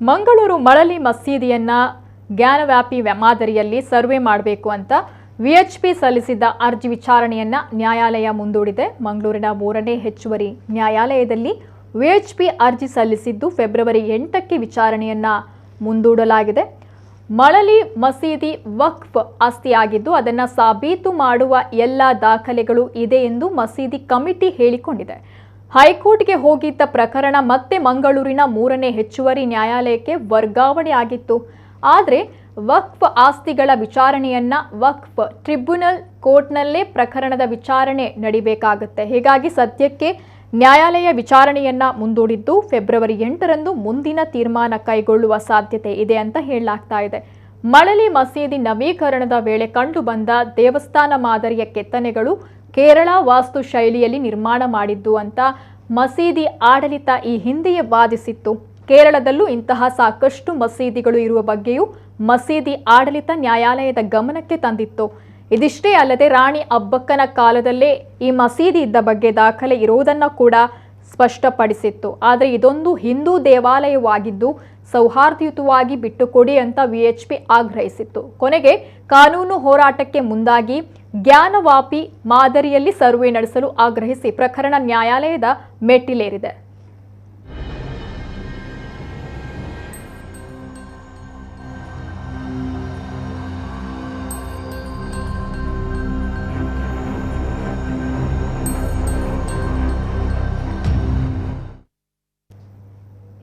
ಮಂಗಳೂರು ಮಳಲಿ ಮಸೀದಿಯನ್ನ ಜ್ಞಾನವ್ಯಾಪಿ ವ್ಯ- ಮಾದರಿಯಲ್ಲಿ ಸರ್ವೆ ಮಾಡಬೇಕು ಅಂತ ವಿಎಚ್ಪಿ ಸಲ್ಲಿಸಿದ್ದ ಅರ್ಜಿ ವಿಚಾರಣೆಯನ್ನ ನ್ಯಾಯಾಲಯ ಮುಂದೂಡಿದೆ. ಮಂಗಳೂರಿನ ಮೂರನೇ ಹೆಚ್ಚುವರಿ ನ್ಯಾಯಾಲಯದಲ್ಲಿ ವಿಎಚ್ಪಿ ಅರ್ಜಿ ಸಲ್ಲಿಸಿದ್ದು ಫೆಬ್ರವರಿ ಎಂಟಕ್ಕೆ ವಿಚಾರಣೆಯನ್ನ ಮುಂದೂಡಲಾಗಿದೆ. ಮಳಲಿ ಮಸೀದಿ ವಕ್ಫ್ ಆಸ್ತಿಯಾಗಿದ್ದು ಅದನ್ನು ಸಾಬೀತು ಮಾಡುವ ಎಲ್ಲ ದಾಖಲೆಗಳು ಇದೆ ಎಂದು ಮಸೀದಿ ಕಮಿಟಿ ಹೇಳಿಕೊಂಡಿದೆ. ಹೈಕೋರ್ಟ್ಗೆ ಹೋಗಿದ್ದ ಪ್ರಕರಣ ಮತ್ತೆ ಮಂಗಳೂರಿನ ಮೂರನೇ ಹೆಚ್ಚುವರಿ ನ್ಯಾಯಾಲಯಕ್ಕೆ ವರ್ಗಾವಣೆ ಆಗಿತ್ತು ಆದರೆ ವಕ್ಫ್ ಆಸ್ತಿಗಳ ವಿಚಾರಣೆಯನ್ನ ವಕ್ಫ್ ಟ್ರಿಬ್ಯುನಲ್ ಕೋರ್ಟ್ನಲ್ಲೇ ಪ್ರಕರಣದ ವಿಚಾರಣೆ ನಡಿಬೇಕಾಗುತ್ತೆ. ಹೀಗಾಗಿ ಸದ್ಯಕ್ಕೆ ನ್ಯಾಯಾಲಯ ವಿಚಾರಣೆಯನ್ನ ಮುಂದೂಡಿದ್ದು ಫೆಬ್ರವರಿ ಎಂಟರಂದು ಮುಂದಿನ ತೀರ್ಮಾನ ಕೈಗೊಳ್ಳುವ ಸಾಧ್ಯತೆ ಇದೆ ಅಂತ ಹೇಳಲಾಗ್ತಾ ಇದೆ. ಮಳಲಿ ಮಸೀದಿ ನವೀಕರಣದ ವೇಳೆ ಕಂಡುಬಂದ ದೇವಸ್ಥಾನ ಮಾದರಿಯ ಕೆತ್ತನೆಗಳು ಕೇರಳ ವಾಸ್ತು ಶೈಲಿಯಲ್ಲಿ ನಿರ್ಮಾಣ ಮಾಡಿದ್ದು ಅಂತ ಮಸೀದಿ ಆಡಳಿತ ಈ ಹಿಂದೆಯೇ ವಾದಿಸಿತ್ತು. ಕೇರಳದಲ್ಲೂ ಇಂತಹ ಸಾಕಷ್ಟು ಮಸೀದಿಗಳು ಇರುವ ಬಗ್ಗೆಯೂ ಮಸೀದಿ ಆಡಳಿತ ನ್ಯಾಯಾಲಯದ ಗಮನಕ್ಕೆ ತಂದಿತ್ತು. ಇದಿಷ್ಟೇ ಅಲ್ಲದೆ ರಾಣಿ ಅಬ್ಬಕ್ಕನ ಕಾಲದಲ್ಲೇ ಈ ಮಸೀದಿ ಇದ್ದ ಬಗ್ಗೆ ದಾಖಲೆ ಇರುವುದನ್ನು ಕೂಡ ಸ್ಪಷ್ಟಪಡಿಸಿತ್ತು. ಆದರೆ ಇದೊಂದು ಹಿಂದೂ ದೇವಾಲಯವಾಗಿದ್ದು ಸೌಹಾರ್ದಯುತವಾಗಿ ಬಿಟ್ಟುಕೊಡಿ ಅಂತ ವಿಎಚ್ಪಿ ಆಗ್ರಹಿಸಿತ್ತು. ಕೊನೆಗೆ ಕಾನೂನು ಹೋರಾಟಕ್ಕೆ ಮುಂದಾಗಿ ಜ್ಞಾನವಾಪಿ ಮಾದರಿಯಲ್ಲಿ ಸರ್ವೆ ನಡೆಸಲು ಆಗ್ರಹಿಸಿ ಪ್ರಕರಣ ನ್ಯಾಯಾಲಯದ ಮೆಟ್ಟಿಲೇರಿದೆ.